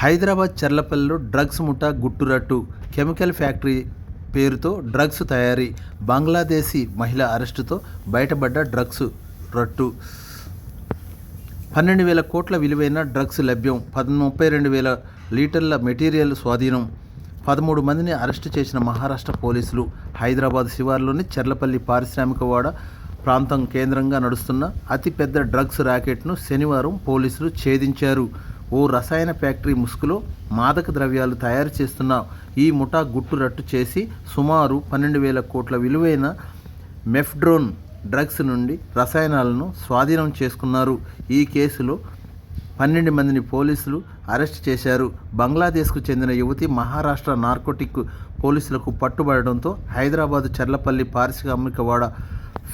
హైదరాబాద్ చర్లపల్లిలో డ్రగ్స్ ముఠా గుట్టురట్టు కెమికల్ ఫ్యాక్టరీ పేరుతో డ్రగ్స్ తయారీ బంగ్లాదేశీ మహిళ అరెస్టుతో బయటపడ్డ డ్రగ్స్ రట్టు. పన్నెండు వేల కోట్ల విలువైన డ్రగ్స్ లభ్యం పద్ ముప్పై రెండు వేల లీటర్ల మెటీరియల్ స్వాధీనం. పదమూడు మందిని అరెస్టు చేసిన మహారాష్ట్ర పోలీసులు హైదరాబాద్ శివార్లోని చెర్లపల్లి పారిశ్రామికవాడ ప్రాంతం కేంద్రంగా నడుస్తున్న అతిపెద్ద డ్రగ్స్ ర్యాకెట్ను శనివారం పోలీసులు ఛేదించారు. ఓ రసాయన ఫ్యాక్టరీ ముసుగులో మాదక ద్రవ్యాలు తయారు చేస్తున్న ఈ ముఠా గుట్టు రట్టు చేసి సుమారు పన్నెండు వేల కోట్ల విలువైన మెఫ్డ్రోన్ డ్రగ్స్ నుండి రసాయనాలను స్వాధీనం చేసుకున్నారు. ఈ కేసులో పన్నెండు మందిని పోలీసులు అరెస్ట్ చేశారు. బంగ్లాదేశ్కు చెందిన యువతి మహారాష్ట్ర నార్కోటిక్ పోలీసులకు పట్టుబడడంతో హైదరాబాద్ చర్లపల్లి పారిశ్రామికవాడ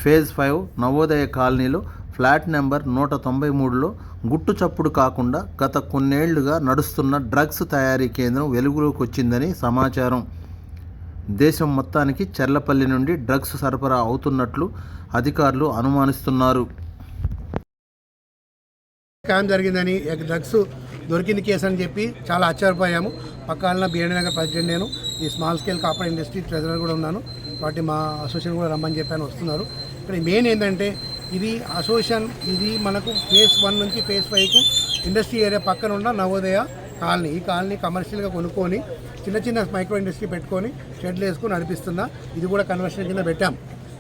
ఫేజ్ ఫైవ్ నవోదయ కాలనీలో ఫ్లాట్ నెంబర్ నూట తొంభై మూడులో గుట్టు చప్పుడు కాకుండా గత కొన్నేళ్ళుగా నడుస్తున్న డ్రగ్స్ తయారీ కేంద్రం వెలుగులోకి వచ్చిందని సమాచారం. దేశం మొత్తానికి చెర్లపల్లి నుండి డ్రగ్స్ సరఫరా అవుతున్నట్లు అధికారులు అనుమానిస్తున్నారు. స్కామ్ జరిగిందని డ్రగ్స్ దొరికింది కేసు అని చెప్పి చాలా ఆశ్చర్యపోయాము. పక్కన బిఎండి నగర్ ప్రెసిడెంట్ నేను ఈ small scale copper industry treasurer కూడా ఉన్నాను. వాటి మా అసోసియేషన్ కూడా రమ్మని చెప్పాను వస్తున్నారు. ఇక్కడ మెయిన్ ఏంటంటే ఇది అసోసియేషన్ ఇది మనకు ఫేస్ వన్ నుంచి ఫేస్ ఫైవ్కు ఇండస్ట్రీ ఏరియా పక్కన ఉన్న నవోదయ కాలనీ. ఈ కాలనీ కమర్షియల్గా కొనుక్కొని చిన్న చిన్న మైక్రో ఇండస్ట్రీ పెట్టుకొని షెడ్లు వేసుకొని నడిపిస్తున్నా ఇది కూడా కన్వర్షన్ కింద పెట్టాం.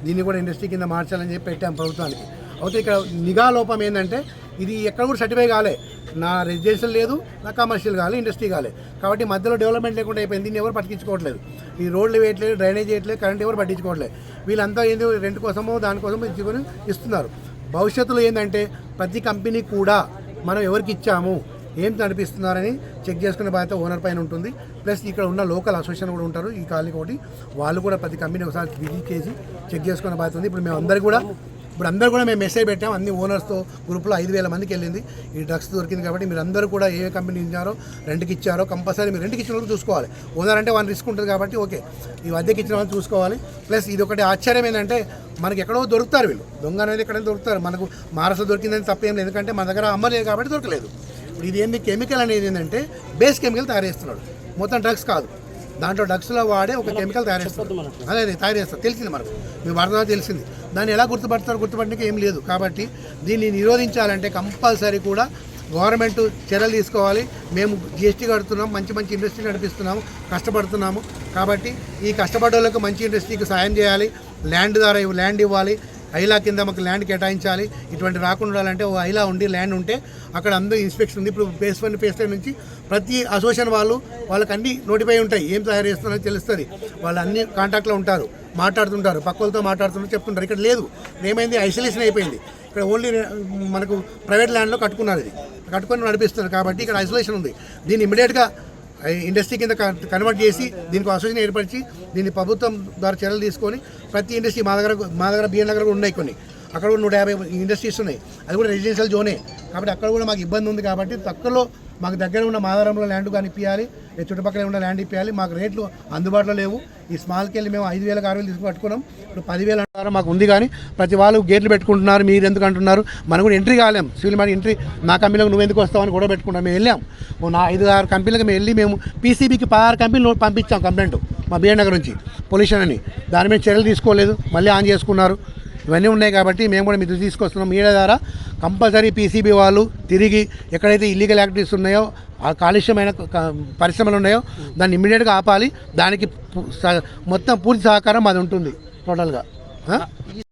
దీన్ని కూడా ఇండస్ట్రీ కింద మార్చాలని చెప్పి పెట్టాం ప్రభుత్వానికి. అయితే ఇక్కడ నిఘా లోపం ఏంటంటే ఇది ఎక్కడ కూడా సర్టిఫై కాలే. నా రెసిడెన్షియల్ లేదు నా కమర్షియల్ కాలే ఇండస్ట్రీ కాలే కాబట్టి మధ్యలో డెవలప్మెంట్ లేకుండా అయిపోయింది దీన్ని ఎవరు పట్టించుకోవట్లేదు. ఈ రోడ్లు వేయట్లేదు డ్రైనేజ్ వేయట్లేదు కరెంట్ ఎవరు పట్టించుకోవట్లేదు. వీళ్ళంతా ఏంది రెంట్ కోసమో దానికోసమో ఇచ్చుకొని ఇస్తున్నారు. భవిష్యత్తులో ఏంటంటే ప్రతి కంపెనీ కూడా మనం ఎవరికి ఇచ్చాము ఏం నడిపిస్తున్నారని చెక్ చేసుకునే బాధ్యత ఓనర్ పైన ఉంటుంది. ప్లస్ ఇక్కడ ఉన్న లోకల్ అసోసియేషన్ కూడా ఉంటారు ఈ కాలనీ ఒకటి వాళ్ళు కూడా ప్రతి కంపెనీ ఒకసారి విజిట్ చేసి చెక్ చేసుకునే బాధ్యత ఉంది. ఇప్పుడు మేము అందరికీ కూడా ఇప్పుడు అందరూ కూడా మేము మెసేజ్ పెట్టాం అన్ని ఓనర్స్తో గ్రూప్లో ఐదు వేల మందికి వెళ్ళింది. ఈ డ్రగ్స్ దొరికింది కాబట్టి మీరు అందరూ కూడా ఏ కంపెనీ ఇచ్చారో రెంట్కి ఇచ్చారో కంపల్సరీ మీరు రెంట్కి ఇచ్చిన వాళ్ళు చూసుకోవాలి. ఓనర్ అంటే వాళ్ళు రిస్క్ ఉంటుంది కాబట్టి ఓకే ఈ అద్దెకి ఇచ్చిన వాళ్ళు చూసుకోవాలి. ప్లస్ ఇది ఒకటి ఆశ్చర్యం ఏంటంటే మనకి ఎక్కడో దొరుకుతారు వీళ్ళు. దొంగ అనేది ఎక్కడైనా దొరుకుతారు. మనకు మహారాష్ట్ర దొరికిందని తప్పేం లేదు. ఎందుకంటే మన దగ్గర అమ్మలేదు కాబట్టి దొరకలేదు. ఇప్పుడు ఇది ఏంది కెమికల్ అనేది ఏంటంటే బేస్ కెమికల్ తయారు చేస్తున్నాడు. మొత్తం డ్రగ్స్ కాదు. దాంట్లో డ్రగ్స్లో వాడే ఒక కెమికల్ తయారు చేస్తారు. అదే అదే తయారు చేస్తారు. తెలిసింది మనకు. మీ వార్త తెలిసింది. దాన్ని ఎలా గుర్తుపడతారు? గుర్తుపట్టడానికి ఏం లేదు. కాబట్టి దీన్ని నిరోధించాలంటే కంపల్సరీ కూడా గవర్నమెంట్ చర్యలు తీసుకోవాలి. మేము జిఎస్టీ కడుతున్నాం. మంచి మంచి ఇండస్ట్రీ నడిపిస్తున్నాము. కష్టపడుతున్నాము. కాబట్టి ఈ కష్టపడ్డ వాళ్ళకు మంచి ఇండస్ట్రీకి సాయం చేయాలి. ల్యాండ్ ద్వారా ల్యాండ్ ఇవ్వాలి. ఐలా కింద మాకు ల్యాండ్ కేటాయించాలి. ఇటువంటి రాకుండా ఉండాలంటే ఓ ఐలా ఉండి ల్యాండ్ ఉంటే అక్కడ అందరూ ఇన్స్పెక్షన్ ఉంది. ఇప్పుడు ఫేస్ వన్ ఫేస్ టైం నుంచి ప్రతి అసోసియేషన్ వాళ్ళు వాళ్ళకి అన్ని నోటిఫై ఉంటాయి. ఏం తయారు చేస్తున్నారో తెలుస్తుంది. వాళ్ళు అన్ని కాంటాక్ట్లో ఉంటారు. మాట్లాడుతుంటారు. పక్కలతో మాట్లాడుతుంటారు చెప్తుంటారు. ఇక్కడ లేదు. ఏమైంది? ఐసోలేషన్ అయిపోయింది. ఇక్కడ ఓన్లీ మనకు ప్రైవేట్ ల్యాండ్లో కట్టుకున్నారు ఇది. కట్టుకొని నడిపిస్తున్నారు. కాబట్టి ఇక్కడ ఐసోలేషన్ ఉంది. దీన్ని ఇమీడియట్గా ఇండస్ట్రీ కింద కన్వర్ట్ చేసి దీనికి అసోసియేషన్ ఏర్పరిచి దీన్ని ప్రభుత్వం ద్వారా చర్యలు తీసుకొని ప్రతి ఇండస్ట్రీ మా దగ్గర మా దగ్గర బిఎన్ దగ్గర కూడా ఉన్నాయి కొన్ని. అక్కడ కూడా నూట యాభై ఇండస్ట్రీస్ ఉన్నాయి. అది కూడా రెసిడెన్షియల్ జోనే. కాబట్టి అక్కడ కూడా మాకు ఇబ్బంది ఉంది కాబట్టి తక్కువలో మాకు దగ్గర ఉన్న మాదారంలో ల్యాండ్ కానీ ఇప్పించాలి చుట్టుపక్కల ఉన్న ల్యాండ్ ఇప్పించాలి మాకు రేట్లు అందుబాటులో లేవు. ఈ స్మాల్కి వెళ్ళి మేము ఐదు వేలకు ఆరు వేలు తీసుకు పట్టుకున్నాం. ఇప్పుడు పదివేలు అంటారు మాకు ఉంది కానీ ప్రతి వాళ్ళు గేట్లు పెట్టుకుంటున్నారు మీరు ఎందుకు అంటున్నారు? మనం కూడా ఎంట్రీ కాలేం. సివిల్ మ్యాన్ ఎంట్రీ నా కంపెనీలకు నువ్వు ఎందుకు వస్తావని కూడా పెట్టుకున్నాం మేము వెళ్ళాం. నా ఐదు ఆరు కంపెనీలకు మేము వెళ్ళి మేము పీసీబీకి పదహారు కంపెనీలు పంపించాం కంప్లైంట్ మా బిఎన్ నగర్ నుంచి పొల్యూషన్ అని. దాని మీద చర్యలు తీసుకోలేదు. మళ్ళీ ఆన్ చేసుకున్నారు. ఇవన్నీ ఉన్నాయి కాబట్టి మేము కూడా మీరు తీసుకొస్తున్నాం. మీడియా ద్వారా కంపల్సరీ పీసీబీ వాళ్ళు తిరిగి ఎక్కడైతే ఇల్లీగల్ యాక్టివిటీస్ ఉన్నాయో ఆ కాలుష్యమైన పరిశ్రమలు ఉన్నాయో దాన్ని ఇమ్మీడియట్గా ఆపాలి. దానికి స- మొత్తం పూర్తి సహకారం అది ఉంటుంది టోటల్గా